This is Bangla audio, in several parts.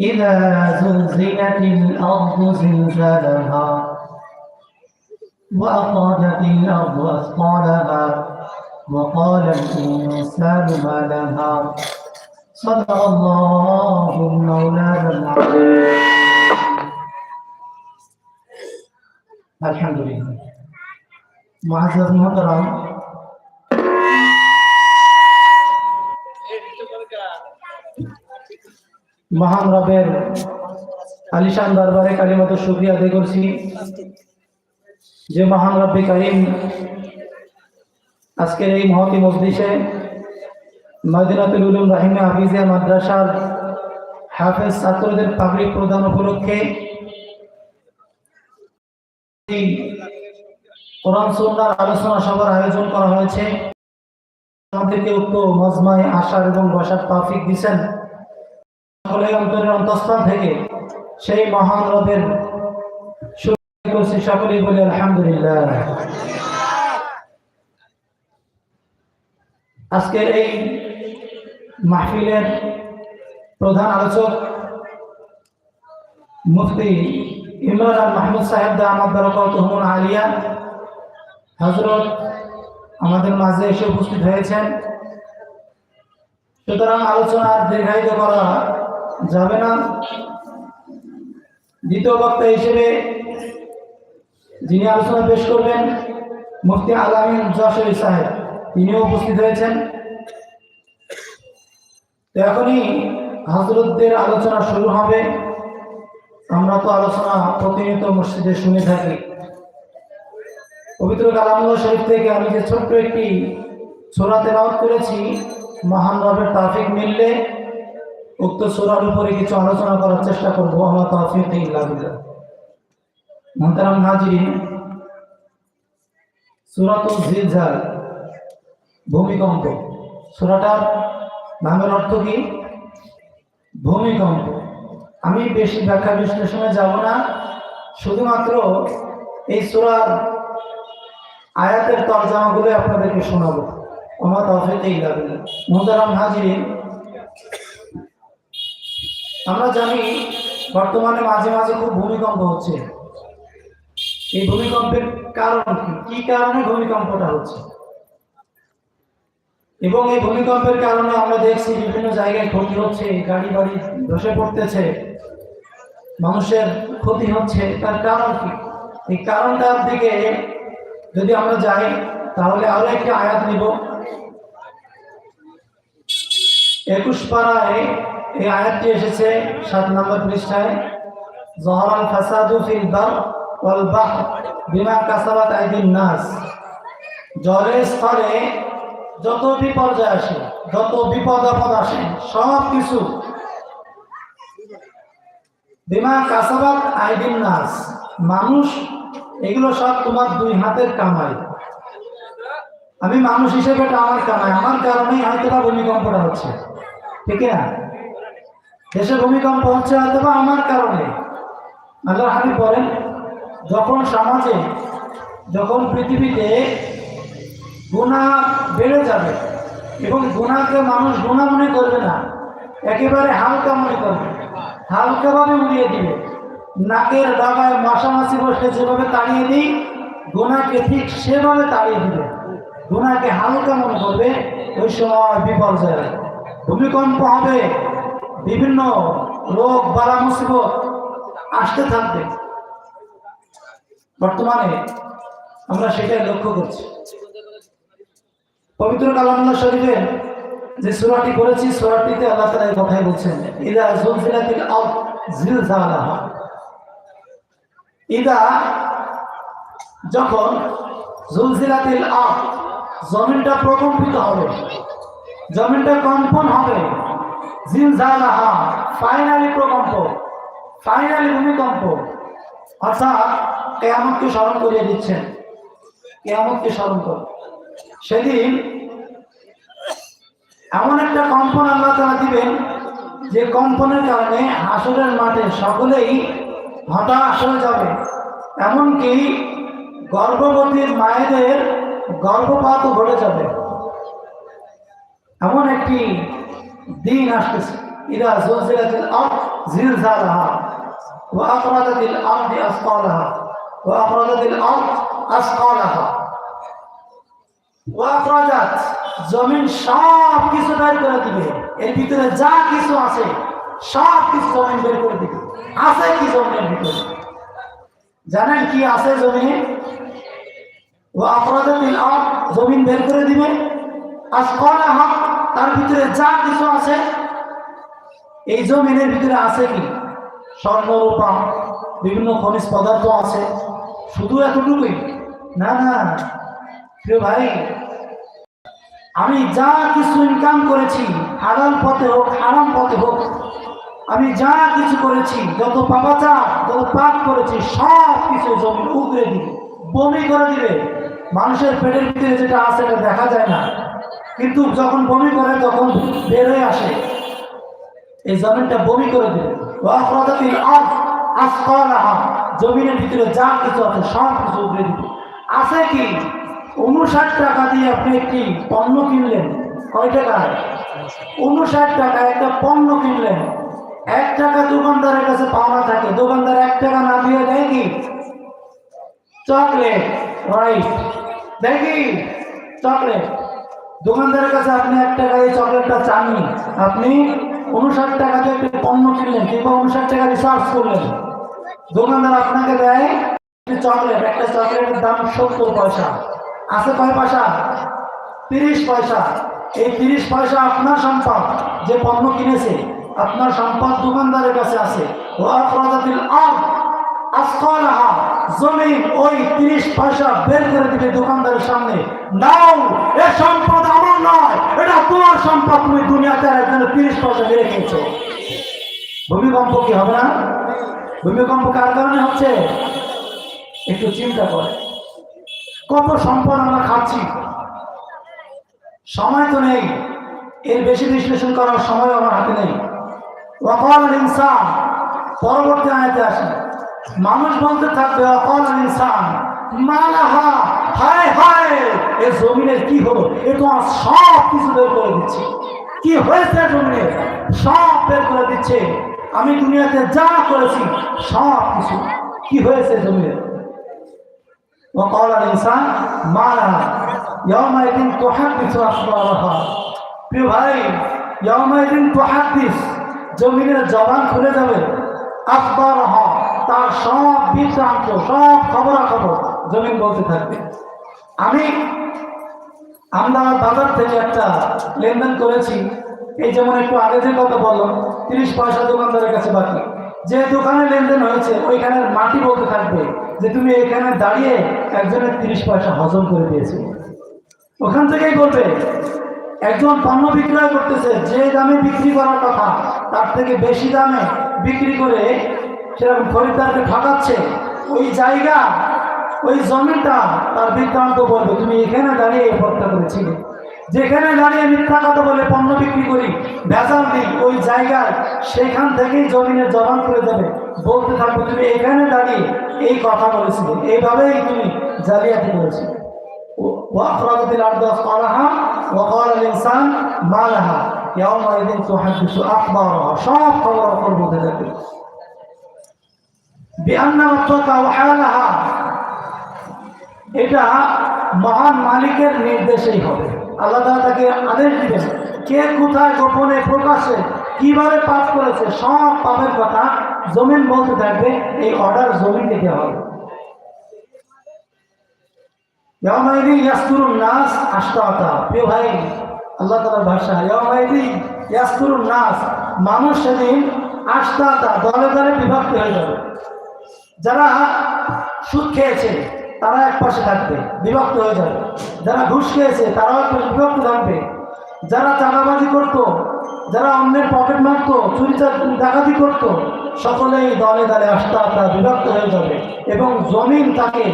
إذا زلزلت الأرض زلزالها وأخرجت الأرض أثقالها وقال الإنسان ما لها صدق الله المولانا العظيم. الحمد لله. معزز محترم মহান রবের আলিশান দরবারে কালিমত শুক্রিয়া আদায় করছি। যে মহান রব্বে কারিম আজকের এই মহতি মজলিসে মদিনাতুল উলুম রাহিমা হাফিজিয়া মাদ্রাসার হাফেজ ছাত্রদের পাবলিক প্রদান উপলক্ষে কোরআন সুন্নার আলোচনা সভার আয়োজন করা হয়েছে। আমাদেরকে উক্ত মজমায় আসার এবং বসার তৌফিক দিচ্ছেন। সকলে অন্তরের থেকে সেই মহান করছি সকলেই বলি, আলহামদুলিল্লাহ। আজকের এই মাহফিলের প্রধান আলোচক মুফতি ইমরান মাহমুদ সাহেব দা আমার বরকত আলিয়া হজরত আমাদের মাঝে এসে উপস্থিত হয়েছেন। সুতরাং আলোচনা দীর্ঘায়িত করা যাবে না। দ্বিতীয় বক্তা হিসেবে যিনি আলোচনা পেশ করবেন, মুফতি আলামিন যশোরী সাহেব, তিনিও উপস্থিত হয়েছেন। তো এখনই হাজরতদের আলোচনা শুরু হবে। আমরা তো আলোচনা প্রতিনিয়ত মসজিদে শুনে থাকি। পবিত্র কালামুল্লাহ শরীফ থেকে আমি যে ছোট্ট একটি ছোড়াতে রাওয়াত করেছি, মহান রবের তাফিক মিললে উক্ত সুরার উপরে কিছু আলোচনা করার চেষ্টা করব আমার তাফিক ইল্লাবিল্লাহ মহতারাম হাজিরিন সুরাত জিলঝাল ভূমিকম্প। সুরাটার নামের অর্থ কি? ভূমিকম্প। আমি বেশি ব্যাখ্যা বিশ্লেষণে যাব না। শুধুমাত্র এই সুরার আয়াতের তর্জামাগুলো আপনাদেরকে শোনাবো। আমার তফিক ইল্লাবিল্লাহ মহতারাম হাজিরিন আমরা জানি বর্তমানে মাঝে মাঝে খুব ভূমিকম্প হচ্ছে। এই ভূমিকম্পের কারণ কি? কি কারণে ভূমিকম্পটা হচ্ছে? এবং এই ভূমিকম্পের কারণে আমরা দেখছি বিভিন্ন জায়গায় ক্ষতি হচ্ছে গাড়ি বাড়ি ধসে পড়তেছে, মানুষের ক্ষতি হচ্ছে। তার কারণ কি? এই কারণটার দিকে যদি আমরা যাই, তাহলে আরও একটা আয়াত নিব। একুশ পাড়ায় এই আয়াতটি এসেছে, সাত নম্বর পৃষ্ঠায়। জহরাল ফাসাদু ফিল ওয়াল বাহ বিমা কাসাবাত আইদিন নাস। জলের স্তরে যত বিপর্যয় আসে, যত বিপদ আপদ আসে, সব কিছু বিমা কাসাবাত আইদিন নাস। মানুষ, এগুলো সব তোমার দুই হাতের কামাই। আমি মানুষ হিসেবে এটা আমার কামাই, আমার কারণেই হয়তো ভূমিকম্পটা হচ্ছে। ঠিক না দেশে ভূমিকম্প হচ্ছে হয়তো বা আমার কারণে। আল্লাহ হাবিব বলেন, যখন সমাজে, যখন পৃথিবীতে গুণা বেড়ে যাবে এবং গুণাকে মানুষ গুণা মনে করবে না, একেবারে হালকা মনে করবে, হালকাভাবে উড়িয়ে দিবে, নাকের ডাবায় মশামাছি বসে যেভাবে তাড়িয়ে দিই গুণাকে ঠিক সেভাবে তাড়িয়ে দিবে গুণাকে হালকা মনে করবে, ওই সময় বিপর্যয় ভূমিকম্প হবে, বিভিন্ন রোগ, বালা মুসিবত আসতে থাকবে। বর্তমানে আমরা সেটাই লক্ষ্য করছি। পবিত্র কালামুল্লাহ শরীফের যে সুরাটি করেছি সুরাটিতে আল্লাহ তালা কথাই বলছেন, ইদা জুলজিলাতিল আরদ জিলজালাহা ইদা যখন জুলজিলাতিল আরদ, জমিনটা প্রকম্পিত হবে জমিনটা কম্পন হবে। ফাইনালি প্রকম্প ফাইনালি ভূমিকম্প। অর্থাৎ কেয়ামতকে স্মরণ করিয়ে দিচ্ছেন। কেয়ামতকে স্মরণ কর সেদিন এমন একটা কম্পন আল্লাহ তারা দিবেন, যে কম্পনের কারণে হাসরের মাঠে সকলেই হতাশ হয়ে যাবে। এমনকি গর্ভবতীর মায়েদের গর্ভপাতও ঘটে যাবে। এমন একটি দিন আসতেছে। ইদা জুলজিলাতিল আরদ জিলজালাহা ওয়া আখরাজাতিল আরদি আসকালাহা ওয়া আখরাজাতিল আরদ আসকালাহা। ওয়া আখরাজাত জমিন সব কিছু বের করে দিবে। এর ভিতরে যা কিছু আছে, সব কিছু জমিন বের করে দিবে। আছে কি জমিনের ভিতরে? জানেন কি আছে জমিনে? ও আফরাদাতিল আরদ জমিন বের করে দিবে। আসকালাহা তার ভিতরে যা কিছু আছে, এই জমিনের ভিতরে আছে কি? স্বর্ণ, রূপা, বিভিন্ন খনিজ পদার্থ আছে। শুধু এতটুকুই? না না প্রিয় ভাই, আমি যা কিছু ইনকাম করেছি, হালাল পথে হোক, হারাম পথে হোক, আমি যা কিছু করেছি, যত পাপাচা যত পাপ করেছি, সব কিছু জমি উগড়ে দিবে, বমি করে দিবে। মানুষের পেটের ভিতরে যেটা আছে, এটা দেখা যায় না। কিন্তু যখন বমি করে, তখন বের হয়ে আসে। এই জমিনটা বমি করে দেবে ভিতরে যা কিছু আছে, সব কিছু উগড়ে দিবে আছে কি? উনষাট টাকা দিয়ে আপনি একটি পণ্য কিনলেন। কয় টাকায় উনষাট টাকা একটা পণ্য কিনলেন। এক টাকা দোকানদারের কাছে পাওনা থাকে। দোকানদার এক টাকা না দিয়ে দেয় কি? চকলেট রাইট দেয় কি? চকলেট। দোকানদারের কাছে আপনি এক টাকা এই চকলেটটা চাননি। আপনি উনষাট টাকা দিয়ে একটি পণ্য কিনলেন কিংবা উনষাট টাকা রিচার্জ করলেন। দোকানদার আপনাকে দেয় চকলেট, একটা চকলেটের দাম সত্তর পয়সা, আছে কয় পয়সা? তিরিশ পয়সা। এই তিরিশ পয়সা আপনার সম্পদ, যে পণ্য কিনেছে, আপনার সম্পদ দোকানদারের কাছে আছে। ওয়াফরাদাতিল আরদ, আসকালাহা। জমিন ওই তিরিশ পয়সা বের করে দিবে দোকানদারের সামনে। নাও, এ সম্পদ আমার নয়, এটা তোমার সম্পদ, তুমি দুনিয়াতে একজনে তিরিশ পয়সা বেড়ে খেয়েছো। ভূমিকম্প কি হবে না? ভূমিকম্প কার কারণে হচ্ছে? একটু চিন্তা করে। কত সম্পদ আমরা খাচ্ছি? সময় তো নেই। এর বেশি বিশ্লেষণ করার সময় আমার হাতে নেই। অকল ইনসান পরবর্তী আয়তে আসে। মানুষ বলতে থাকবে, অকল ইনসান। মালাহা হায় হায়, এ জমিনের কি হলো? এ তোমার সব কিছু বের করে দিচ্ছে। কি হয়েছে জমিনে? সব বের করে দিচ্ছে। আমি দুনিয়াতে যা করেছি, সব কিছু। কি হয়েছে জমিনে? অকল ইনসান মালাহা ইয়ামাইদিন তোহাদিস আসবাহা প্রিয় ভাই ইয়ামাইদিন তোহাদিস জমিনের জবান খুলে যাবে। আসবাহা তার সব বৃত্তান্ত সব খবরাখবর জমিন বলতে থাকবে। আমি আমরা বাজার থেকে একটা লেনদেন করেছি। এই যেমন একটু আগে যে কথা বললাম, তিরিশ পয়সা দোকানদারের কাছে বাকি। যে দোকানে লেনদেন হয়েছে, ওইখানের মাটি বলতে থাকবে যে তুমি এখানে দাঁড়িয়ে একজনের তিরিশ পয়সা হজম করে দিয়েছ। ওখান থেকেই বলবে, একজন পণ্য বিক্রয় করতেছে, যে দামে বিক্রি করার কথা, তার থেকে বেশি দামে বিক্রি করে সেরকম খরিদ্দারকে ঠকাচ্ছে ওই জায়গা ওই জমিটা তার বৃত্তান্ত বলবে তুমি এখানে দাঁড়িয়ে এই পথটা করেছিলে যেখানে দাঁড়িয়ে মিথ্যা কথা বলে পণ্য বিক্রি করি ভেজাল দিই ওই জায়গায় সেখান থেকেই জমিনের জবান করে দেবে বলতে থাকবে তুমি এখানে দাঁড়িয়ে এই কথা বলেছিলে এইভাবেই তুমি জালিয়াতি করেছিলে وأخرجت الأرض أثقالها وقال الإنسان ما لها يومئذ تحدث أخبارها সব খবর অখবর বলতে এটা মহান মালিকের নির্দেশেই হবে। আল্লাহ তাকে আদেশ দিবেন, কে কোথায় গোপনে প্রকাশে কীভাবে পাপ করেছে সব পাপের কথা জমিন বলতে থাকবে, এই অর্ডার জমিনকে দেওয়া হবে। মানুষ সেদিন আশতাতা, দলে দলে বিভক্ত হয়ে যাবে। যারা সুদ খেয়েছে, তারা এক পাশে থাকবে, বিভক্ত হয়ে যাবে। যারা ঘুষ খেয়েছে, তারাও এক পাশে বিভক্ত থাকবে। যারা চাঁদাবাজি করতো, যারা অন্যের পকেট মারতো, চুরি ডাকাতি করতো, সকলেই দলে দলে আস্তা আস্তা বিভক্ত হয়ে যাবে এবং জমিন তাকে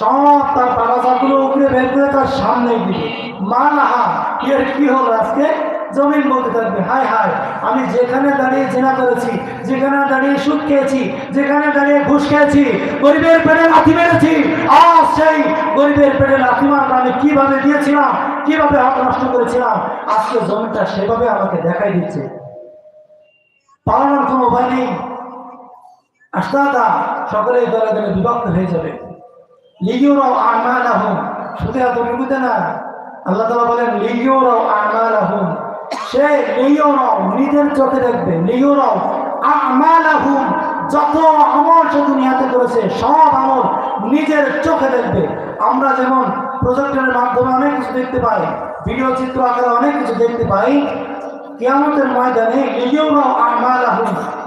সব তার বাগাচাগুলো উপরে বের করে তার সামনে দিবে। মা নাহা এর কি হলো আজকে? জমিন বলতে থাকবে, হায় হায়, আমি যেখানে দাঁড়িয়ে জেনা করেছি, যেখানে দাঁড়িয়ে সুদ খেয়েছি, যেখানে দাঁড়িয়ে ঘুষ খেয়েছি, গরিবের পেটে লাথি মেরেছি, আজ সেই গরিবের পেটে লাথি মারটা আমি কীভাবে দিয়েছিলাম, কীভাবে হাত নষ্ট করেছিলাম, আজকে জমিটা সেভাবে আমাকে দেখাই দিচ্ছে। পালানোর কোনো উপায় নেই। আস্তাদা সকলেই দলে দলে বিভক্ত হয়ে যাবে। লিগিওরাও আমাল আহম শুধু এত বিভূতে না। আল্লাহ তালা বলেন লিগিওরাও আমাল আহম সে নিজের চোখে দেখবে লিগিওরাও আমাল আহম যত আমল সে দুনিয়াতে করেছে, সব আমল নিজের চোখে দেখবে। আমরা যেমন প্রজেক্টরের মাধ্যমে অনেক কিছু দেখতে পাই ভিডিও চিত্র আকারে অনেক কিছু দেখতে পাই, কিয়ামতের ময়দানে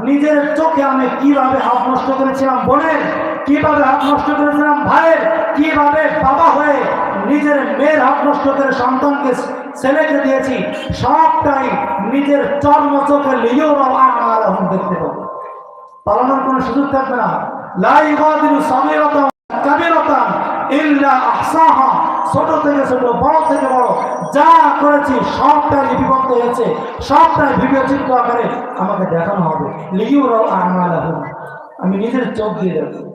নিজের চোখে আমি কীভাবে হাত নষ্ট করেছিলাম বোনের, কীভাবে হাত নষ্ট করেছিলাম ভাইয়ের, কীভাবে বাবা হয়ে নিজের মেয়ের নষ্ট করে সন্তানকে ছেলেকে দিয়েছি। সবটাই নিজের চর্ম চোখে লিগিওরাও আমাল আহম দেখতে পাবো। পালানোর কোনো সুযোগ থাকবে না। ছোট থেকে ছোট, বড় থেকে বড়, যা করেছি হয়েছে। আকারে আমাকে দেখানো হবে। আমি নিজের চোখ দিয়ে দেখব।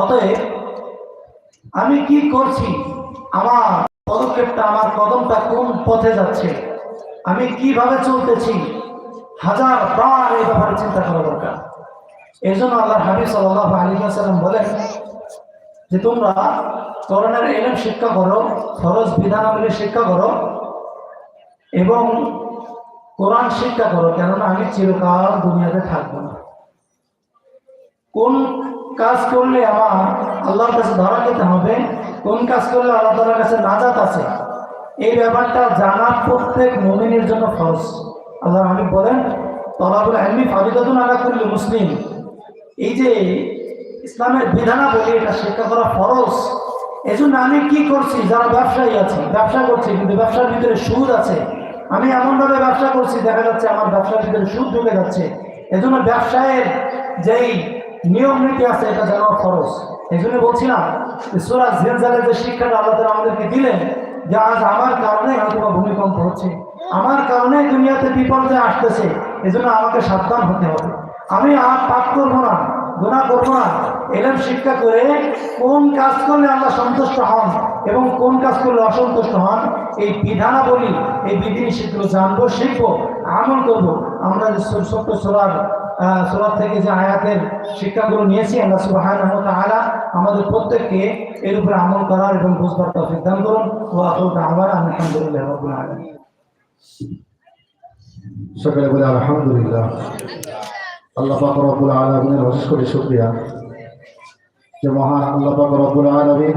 অতএব আমি কি করছি? আমার পদক্ষেপটা, আমার কদমটা কোন পথে যাচ্ছে? আমি কীভাবে চলতেছি? হাজার বার এই ব্যাপারে চিন্তা করা দরকার। এই জন্য আল্লাহ হাবিব সাল্লাহ বলেন যে, তোমরা করোনার এলম শিক্ষা করো, ফরজ বিধানাবলী শিক্ষা করো এবং কোরআন শিক্ষা করো, কেননা আমি চিরকাল দুনিয়াতে থাকব না। কোন কাজ করলে আমার আল্লাহর কাছে ধরা খেতে হবে, কোন কাজ করলে আল্লাহ তালার কাছে নাজাত আছে? এই ব্যাপারটা জানা প্রত্যেক মমিনের জন্য ফরজ। আল্লাহ আমি বলেন, তলাবুল আলমি ফারিদাতুন আলা করলে মুসলিম। এই যে ইসলামের বিধানাবলী এটা শিক্ষা করা ফরজ। এজন্য আমি কি করছি? যারা ব্যবসায়ী আছে, ব্যবসা করছি, কিন্তু ব্যবসার ভিতরে সুদ আছে। আমি এমনভাবে ব্যবসা করছি, দেখা যাচ্ছে আমার ব্যবসার ভিতরে সুদ ঢুকে যাচ্ছে। এজন্য ব্যবসায়ের যেই নিয়ম নীতি আছে, এটা জানা খরচ এই জন্য বলছিলাম সুরা জিলজালের যে শিক্ষাটা আল্লাহ তাআলা আমাদেরকে দিলেন, যে আজ আমার কারণে হয়তো ভূমিকম্প হচ্ছে, আমার কারণে দুনিয়াতে বিপর্যয় আসতেছে এজন্য আমাকে সাবধান হতে হবে। আমি আর পাপ করব না গুণা করব না, এলেম শিক্ষা করে কোন কাজ করলে আল্লাহ সন্তুষ্ট হন এবং কোন কাজ করলে অসন্তুষ্ট হন, এই বিধানাবলী, এই বিধিনিষেধগুলো জানব, শিখব, আমল করব। আমরা যে ছোট- ছোট্ট সোলার সোলার থেকে যে আয়াতের শিক্ষাগুলো নিয়েছি, আল্লাহ সুবাহান আমাদের প্রত্যেককে এর উপরে আমল করার এবং বুঝবার তৌফিক দান করুন। আমার আলহামদুলিল্লাহ সকালে বলে আলহামদুলিল্লাহ। আল্লাহ পাক রব্বুল আলামিনের অশেষ করে শুকরিয়া। যে মহান আল্লাহ পাক রব্বুল আলামিন